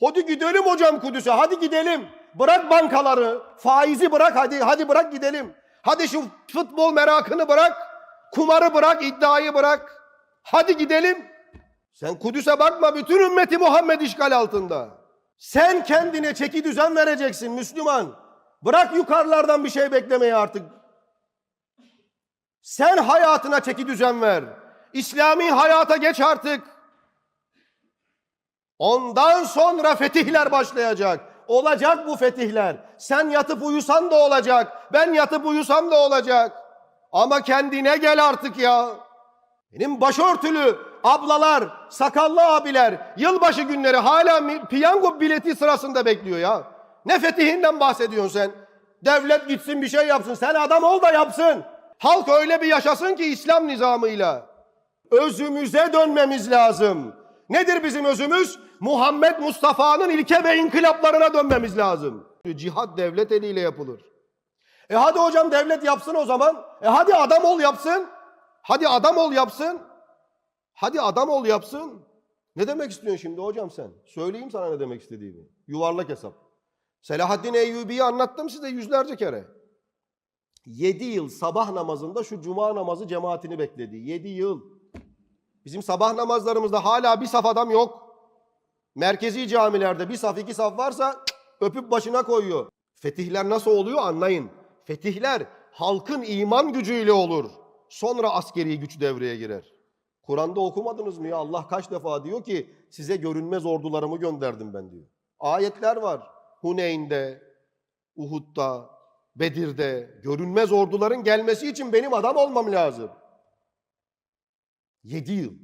Hadi gidelim hocam Kudüs'e. Hadi gidelim. Bırak bankaları. Faizi bırak hadi. Hadi bırak gidelim. Hadi şu futbol merakını bırak. Kumarı bırak, iddiayı bırak. Hadi gidelim. Sen Kudüs'e bakma bütün ümmeti Muhammed işgal altında. Sen kendine çeki düzen vereceksin Müslüman. Bırak yukarılardan bir şey beklemeyi artık. Sen hayatına çeki düzen ver. İslami hayata geç artık. Ondan sonra fetihler başlayacak. Olacak bu fetihler. Sen yatıp uyusan da olacak. Ben yatıp uyusam da olacak. Ama kendine gel artık ya. Benim başörtülü ablalar, sakallı abiler yılbaşı günleri hala piyango bileti sırasında bekliyor ya. Ne fetihinden bahsediyorsun sen? Devlet gitsin bir şey yapsın. Sen adam ol da yapsın. Halk öyle bir yaşasın ki İslam nizamıyla. Özümüze dönmemiz lazım. Nedir bizim özümüz? Muhammed Mustafa'nın ilke ve inkılaplarına dönmemiz lazım. Cihad devlet eliyle yapılır. E hadi hocam devlet yapsın o zaman. E hadi adam ol yapsın. Hadi adam ol yapsın. Hadi adam ol yapsın. Ne demek istiyorsun şimdi hocam sen? Söyleyeyim sana ne demek istediğimi. Yuvarlak hesap. Selahaddin Eyyubi'yi anlattım size yüzlerce kere. Yedi yıl sabah namazında şu cuma namazı cemaatini bekledi. Yedi yıl. Bizim sabah namazlarımızda hala bir saf adam yok. Merkezi camilerde bir saf iki saf varsa öpüp başına koyuyor. Fetihler nasıl oluyor anlayın. Fetihler halkın iman gücüyle olur. Sonra askeri güç devreye girer. Kur'an'da okumadınız mı ya? Allah kaç defa diyor ki size görünmez ordularımı gönderdim ben diyor. Ayetler var. Huneyn'de, Uhud'da, Bedir'de görünmez orduların gelmesi için benim adam olmam lazım. Yedi yıl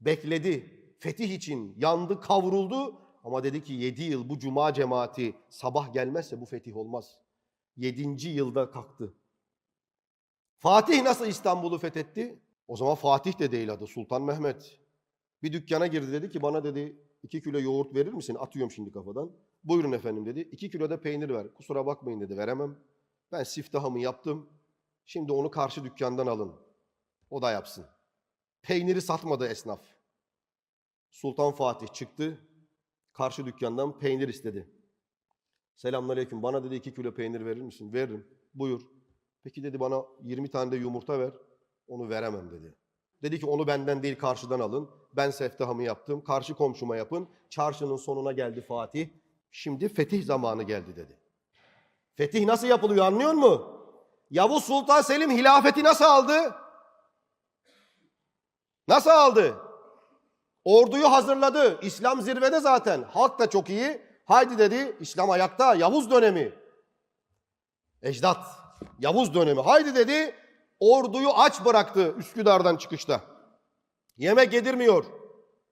bekledi. Fetih için yandı, kavruldu ama dedi ki yedi yıl bu cuma cemaati sabah gelmezse bu fetih olmaz. Yedinci yılda kalktı. Fatih nasıl İstanbul'u fethetti? O zaman Fatih de değil adı Sultan Mehmet. Bir dükkana girdi dedi ki bana dedi iki kilo yoğurt verir misin? Atıyorum şimdi kafadan. Buyurun efendim dedi. İki kilo da peynir ver. Kusura bakmayın dedi veremem. Ben siftahımı yaptım. Şimdi onu karşı dükkandan alın. O da yapsın. Peyniri satmadı esnaf. Sultan Fatih çıktı. Karşı dükkandan peynir istedi. Selamünaleyküm. Bana dedi iki kilo peynir verir misin? Veririm. Buyur. Peki dedi bana 20 tane de yumurta ver. Onu veremem dedi. Dedi ki onu benden değil karşıdan alın. Ben seftahımı yaptım. Karşı komşuma yapın. Çarşının sonuna geldi Fatih. Şimdi fetih zamanı geldi dedi. Fetih nasıl yapılıyor anlıyor musun? Yavuz Sultan Selim hilafeti nasıl aldı? Nasıl aldı? Orduyu hazırladı. İslam zirvede zaten. Halk da çok iyi. Haydi dedi İslam ayakta. Yavuz dönemi. Ecdat. Yavuz dönemi. Haydi dedi. Orduyu aç bıraktı Üsküdar'dan çıkışta. Yemek yedirmiyor.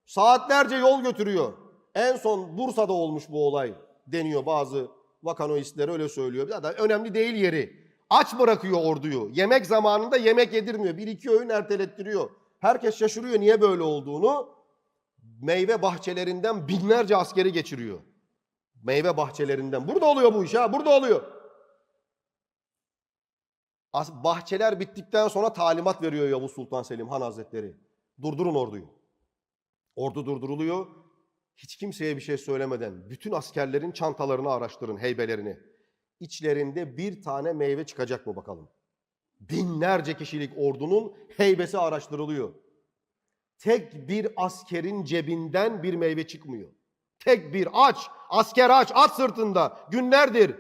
Saatlerce yol götürüyor. En son Bursa'da olmuş bu olay deniyor bazı vakanoistler öyle söylüyor. Ya da önemli değil yeri. Aç bırakıyor orduyu. Yemek zamanında yemek yedirmiyor. Bir iki öğün ertelettiriyor. Herkes şaşırıyor niye böyle olduğunu. Meyve bahçelerinden binlerce askeri geçiriyor. Meyve bahçelerinden. Burada oluyor bu iş ha. Burada oluyor. Bahçeler bittikten sonra talimat veriyor Yavuz Sultan Selim Han Hazretleri. Durdurun orduyu. Ordu durduruluyor. Hiç kimseye bir şey söylemeden bütün askerlerin çantalarını araştırın, heybelerini. İçlerinde bir tane meyve çıkacak mı bakalım. Binlerce kişilik ordunun heybesi araştırılıyor. Tek bir askerin cebinden bir meyve çıkmıyor. Tek bir aç, asker aç, at sırtında günlerdir.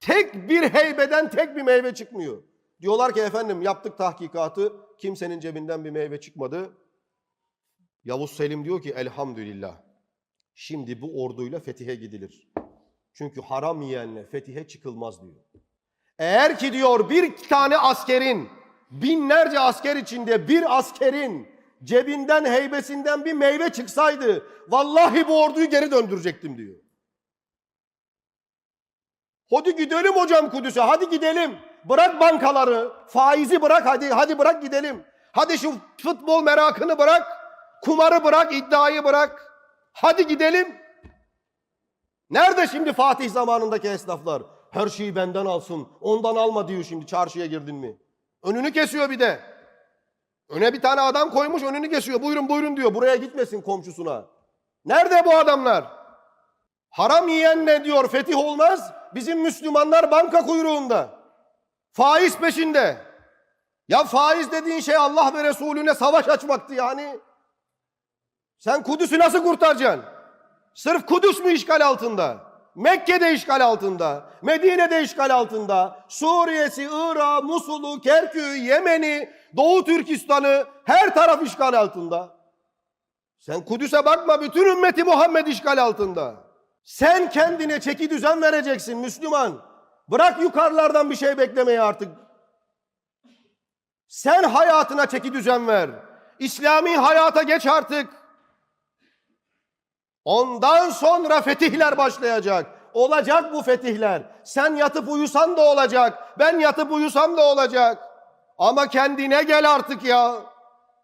Tek bir heybeden tek bir meyve çıkmıyor. Diyorlar ki efendim yaptık tahkikatı, kimsenin cebinden bir meyve çıkmadı. Yavuz Selim diyor ki elhamdülillah. Şimdi bu orduyla fetihe gidilir. Çünkü haram yiyenle fetihe çıkılmaz diyor. Eğer ki diyor bir tane askerin, binlerce asker içinde bir askerin cebinden heybesinden bir meyve çıksaydı vallahi bu orduyu geri döndürecektim diyor. Hadi gidelim hocam Kudüs'e hadi gidelim. Bırak bankaları, faizi bırak hadi hadi bırak gidelim. Hadi şu futbol merakını bırak, kumarı bırak, iddiayı bırak. Hadi gidelim. Nerede şimdi Fatih zamanındaki esnaflar? Her şeyi benden alsın, ondan alma diyor şimdi çarşıya girdin mi? Önünü kesiyor bir de. Öne bir tane adam koymuş önünü kesiyor. Buyurun buyurun diyor. Buraya gitmesin komşusuna. Nerede bu adamlar? Haram yiyen ne diyor fetih olmaz? Bizim Müslümanlar banka kuyruğunda. Faiz peşinde. Ya faiz dediğin şey Allah ve Resulüne savaş açmaktı yani. Sen Kudüs'ü nasıl kurtaracaksın? Sırf Kudüs mü işgal altında? Mekke'de işgal altında, Medine'de işgal altında, Suriye'si, Irak'ı, Musul'u, Kerkük'ü, Yemen'i, Doğu Türkistan'ı her taraf işgal altında. Sen Kudüs'e bakma bütün ümmeti Muhammed işgal altında. Sen kendine çeki düzen vereceksin Müslüman. Bırak yukarılardan bir şey beklemeyi artık. Sen hayatına çeki düzen ver. İslami hayata geç artık. Ondan sonra fetihler başlayacak. Olacak bu fetihler. Sen yatıp uyusan da olacak. Ben yatıp uyusam da olacak. Ama kendine gel artık ya.